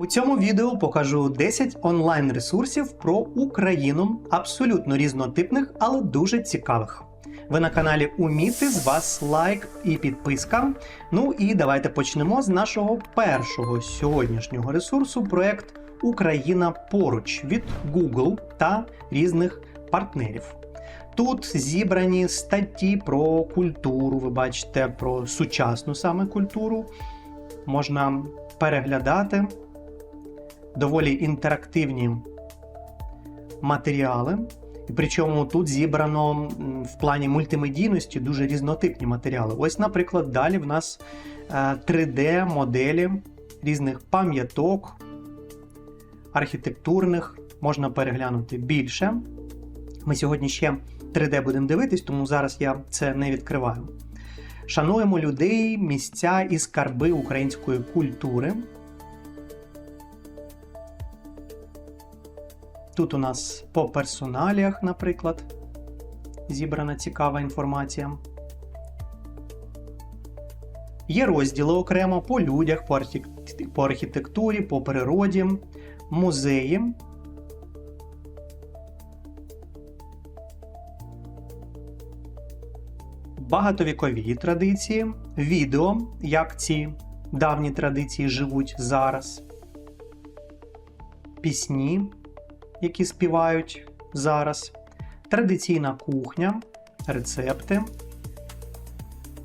У цьому відео покажу 10 онлайн ресурсів про Україну, абсолютно різнотипних, але дуже цікавих. Ви на каналі Уміти, з вас лайк і підписка. Ну і давайте почнемо з нашого першого сьогоднішнього ресурсу проект Україна поруч від Google та різних партнерів. Тут зібрані статті про культуру, ви бачите, про сучасну саме культуру. Можна переглядати доволі інтерактивні матеріали. І причому тут зібрано в плані мультимедійності дуже різнотипні матеріали. Ось, наприклад, далі в нас 3D-моделі різних пам'яток, архітектурних, можна переглянути більше. Ми сьогодні ще 3D будемо дивитись, тому зараз я це не відкриваю. Шануємо людей, місця і скарби української культури. Тут у нас по персоналіях, наприклад, зібрана цікава інформація. Є розділи окремо по людях, по, архітектурі, по природі, музеї. Багатовікові традиції, відео, як ці давні традиції живуть зараз, пісні, які співають зараз, традиційна кухня, рецепти.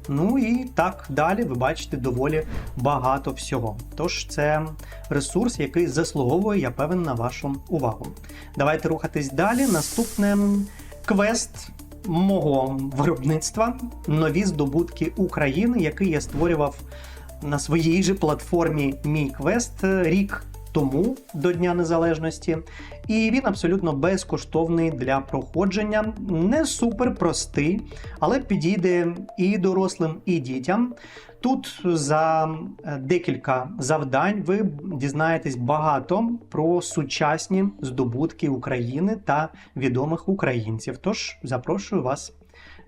Ну і так далі, ви бачите, доволі багато всього. Тож це ресурс, який заслуговує, я певен, на вашу увагу. Давайте рухатись далі. Наступне квест мого виробництва нові здобутки України, який я створював на своїй же платформі Мій Квест рік тому до Дня Незалежності. І він абсолютно безкоштовний для проходження, не супер простий, але підійде і дорослим, і дітям. Тут за е, декілька завдань ви дізнаєтесь багато про сучасні здобутки України та відомих українців. Тож запрошую вас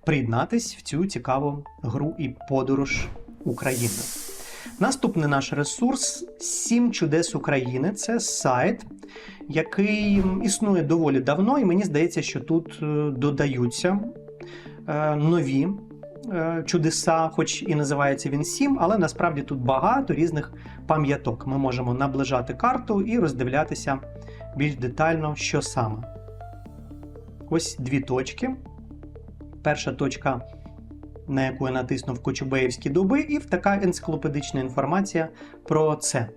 приєднатись в цю цікаву гру і подорож України. Наступний наш ресурс Сім чудес України. Це сайт, який існує доволі давно, і мені здається, що тут е, додаються е, нові е, чудеса, хоч і називається він сім, але насправді тут багато різних пам'яток. Ми можемо наближати карту і роздивлятися більш детально, що саме. Ось дві точки. Перша точка на яку я натиснув Кочубеївські дуби, і така енциклопедична інформація про це.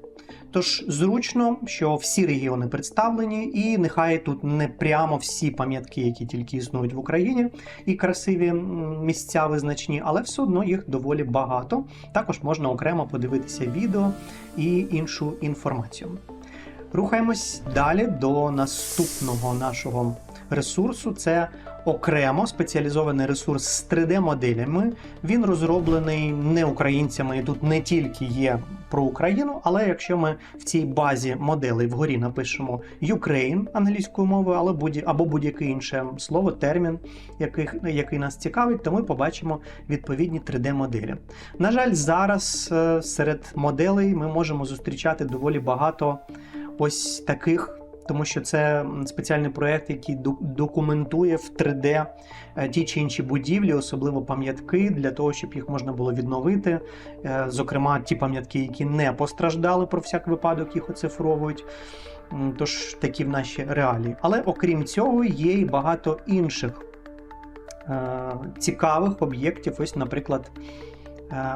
Тож зручно, що всі регіони представлені, і нехай тут не прямо всі пам'ятки, які тільки існують в Україні, і красиві місця визначні, але все одно їх доволі багато. Також можна окремо подивитися відео і іншу інформацію. Рухаємось далі до наступного нашого ресурсу. Це окремо спеціалізований ресурс з 3D-моделями. Він розроблений не українцями, і тут не тільки є про Україну, але якщо ми в цій базі моделей вгорі напишемо Ukraine англійською мовою, але будь або будь-яке інше слово, термін, який, який нас цікавить, то ми побачимо відповідні 3D-моделі. На жаль, зараз е, серед моделей ми можемо зустрічати доволі багато ось таких тому що це спеціальний проєкт, який документує в 3D е, ті чи інші будівлі, особливо пам'ятки, для того, щоб їх можна було відновити. Е, Зокрема, ті пам'ятки, які не постраждали про всяк випадок, їх оцифровують. Тож такі в наші реалії. Але окрім цього, є і багато інших е, цікавих об'єктів. Ось, наприклад,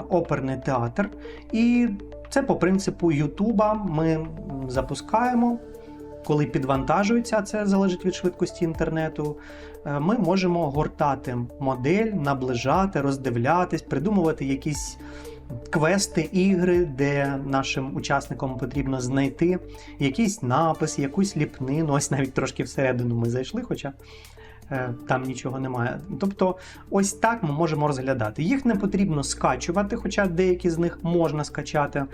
оперний театр. І це по принципу Ютуба ми запускаємо коли підвантажується, а це залежить від швидкості інтернету, е, ми можемо гортати модель, наближати, роздивлятись, придумувати якісь квести, ігри, де нашим учасникам потрібно знайти якийсь напис, якусь ліпнину. Ось навіть трошки всередину ми зайшли, хоча. Е, Там нічого немає. Тобто, ось так ми можемо розглядати. Їх не потрібно скачувати, хоча деякі з них можна скачати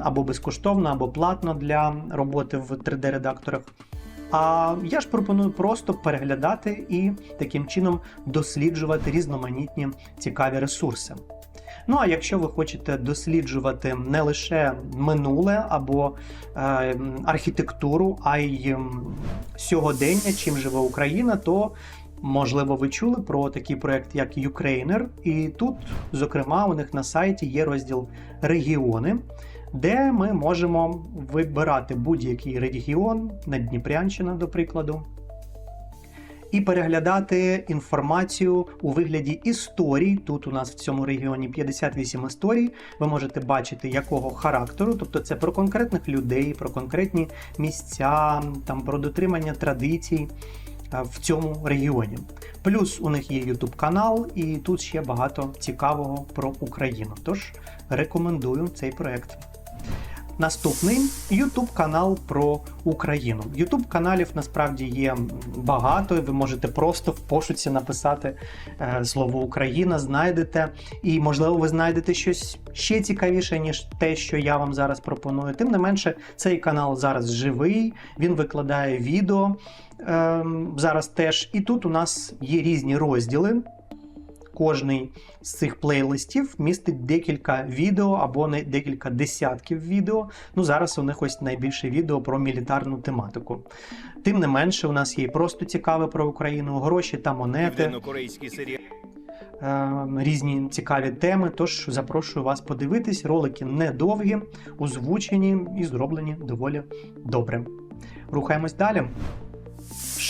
або безкоштовно, або платно для роботи в 3D-редакторах. А я ж пропоную просто переглядати і таким чином досліджувати різноманітні цікаві ресурси. Ну а якщо ви хочете досліджувати не лише минуле або е, архітектуру, а й сьогодення, чим живе Україна, то можливо ви чули про такий проект, як Ukrainer. І тут, зокрема, у них на сайті є розділ регіони. Де ми можемо вибирати будь-який регіон, Надніпрянщина, до прикладу, і переглядати інформацію у вигляді історій. Тут у нас в цьому регіоні 58 історій. Ви можете бачити, якого характеру, тобто це про конкретних людей, про конкретні місця, там про дотримання традицій в цьому регіоні. Плюс у них є YouTube канал, і тут ще багато цікавого про Україну. Тож рекомендую цей проект. Наступний YouTube канал про Україну. YouTube каналів насправді є багато, і ви можете просто в пошуці написати е, слово Україна, знайдете, і можливо ви знайдете щось ще цікавіше, ніж те, що я вам зараз пропоную. Тим не менше, цей канал зараз живий, він викладає відео е, зараз теж. І тут у нас є різні розділи. Кожний з цих плейлистів містить декілька відео або не декілька десятків відео. Ну зараз у них ось найбільше відео про мілітарну тематику. Тим не менше, у нас є і просто цікаве про Україну, гроші та монети, Південно-корейський серіал. е, різні цікаві теми. Тож запрошую вас подивитись. Ролики недовгі, озвучені і зроблені доволі добре. Рухаємось далі.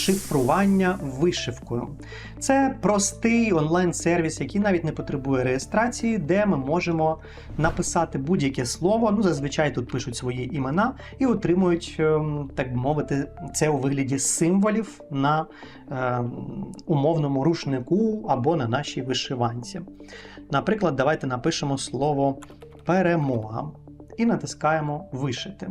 Шифрування вишивкою. Це простий онлайн-сервіс, який навіть не потребує реєстрації, де ми можемо написати будь-яке слово. Ну, зазвичай тут пишуть свої імена і отримують, ем, так би мовити, це у вигляді символів на ем, умовному рушнику або на нашій вишиванці. Наприклад, давайте напишемо слово перемога і натискаємо вишити.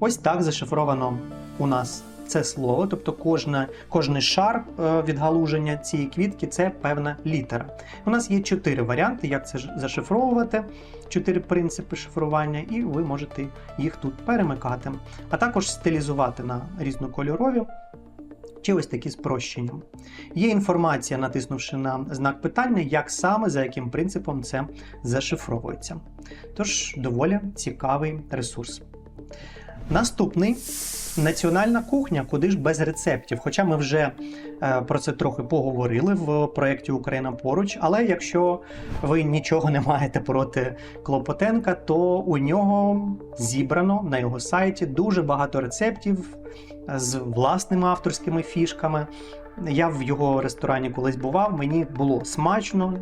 Ось так зашифровано у нас це слово, тобто кожна, кожний шар е, відгалуження цієї квітки це певна літера. У нас є чотири варіанти, як це зашифровувати, чотири принципи шифрування, і ви можете їх тут перемикати, а також стилізувати на різнокольорові. Чи ось такі спрощення. Є інформація, натиснувши на знак питання, як саме за яким принципом це зашифровується. Тож доволі цікавий ресурс. Наступний національна кухня, куди ж без рецептів. Хоча ми вже е, про це трохи поговорили в проєкті Україна поруч. Але якщо ви нічого не маєте проти Клопотенка, то у нього зібрано на його сайті дуже багато рецептів з власними авторськими фішками. Я в його ресторані колись бував, мені було смачно.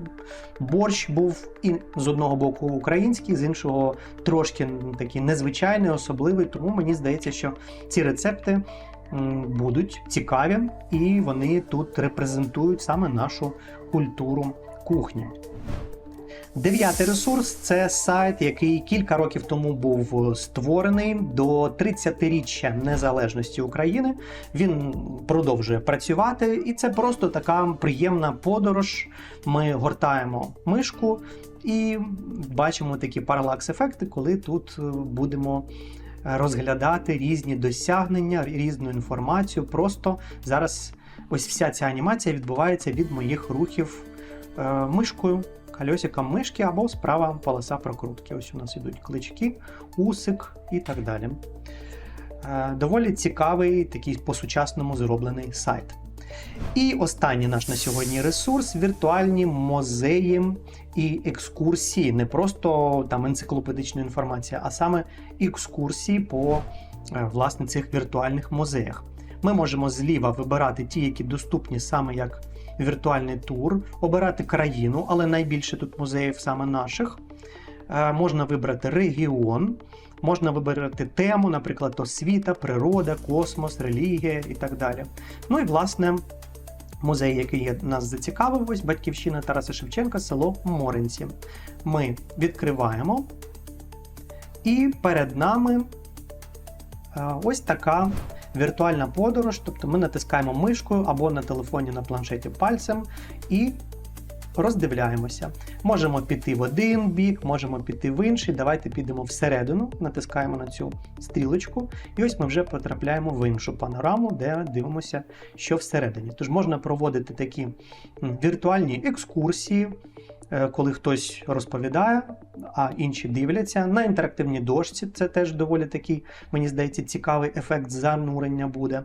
Борщ був і з одного боку український, з іншого трошки такий незвичайний, особливий. Тому мені здається, що ці рецепти будуть цікаві і вони тут репрезентують саме нашу культуру кухні. Дев'ятий ресурс це сайт, який кілька років тому був створений до 30-річчя незалежності України. Він продовжує працювати, і це просто така приємна подорож. Ми гортаємо мишку і бачимо такі паралакс-ефекти, коли тут е, будемо розглядати різні досягнення, різну інформацію. Просто зараз ось вся ця анімація відбувається від моїх рухів е, мишкою кольосиком мишки або справа полоса прокрутки. Ось у нас ідуть клички, усик і так далі. Е, Доволі цікавий, такий по-сучасному зроблений сайт. І останній наш на сьогодні ресурс віртуальні музеї і екскурсії. Не просто там енциклопедична інформація, а саме екскурсії по е, власне цих віртуальних музеях. Ми можемо зліва вибирати ті, які доступні саме як віртуальний тур, обирати країну, але найбільше тут музеїв саме наших. Е, Можна вибрати регіон, можна вибирати тему, наприклад, освіта, природа, космос, релігія і так далі. Ну і власне. Музей, який нас зацікавив, ось батьківщина Тараса Шевченка, село Моринці. Ми відкриваємо, і перед нами ось така віртуальна подорож. Тобто ми натискаємо мишкою або на телефоні на планшеті пальцем і роздивляємося. Можемо піти в один бік, можемо піти в інший. Давайте підемо всередину, натискаємо на цю стрілочку, і ось ми вже потрапляємо в іншу панораму, де дивимося, що всередині. Тож можна проводити такі віртуальні екскурсії. Е, коли хтось розповідає, а інші дивляться. На інтерактивній дошці це теж доволі такий, мені здається, цікавий ефект занурення буде.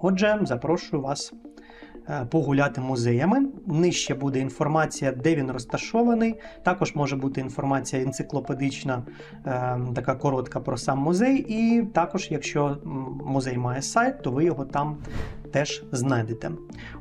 Отже, запрошую вас е, погуляти музеями. Нижче буде інформація, де він розташований. Також може бути інформація енциклопедична, е, така коротка про сам музей. І також, якщо музей має сайт, то ви його там теж знайдете.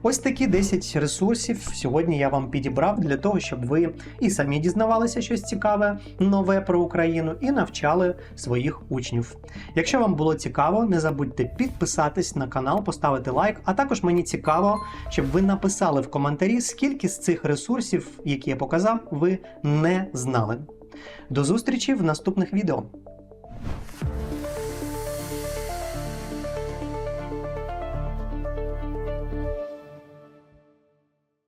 Ось такі 10 ресурсів сьогодні я вам підібрав для того, щоб ви і самі дізнавалися щось цікаве, нове про Україну, і навчали своїх учнів. Якщо вам було цікаво, не забудьте підписатись на канал, поставити лайк, а також мені цікаво, щоб ви написали в коментарі, скільки з цих ресурсів, які я показав, ви не знали. До зустрічі в наступних відео.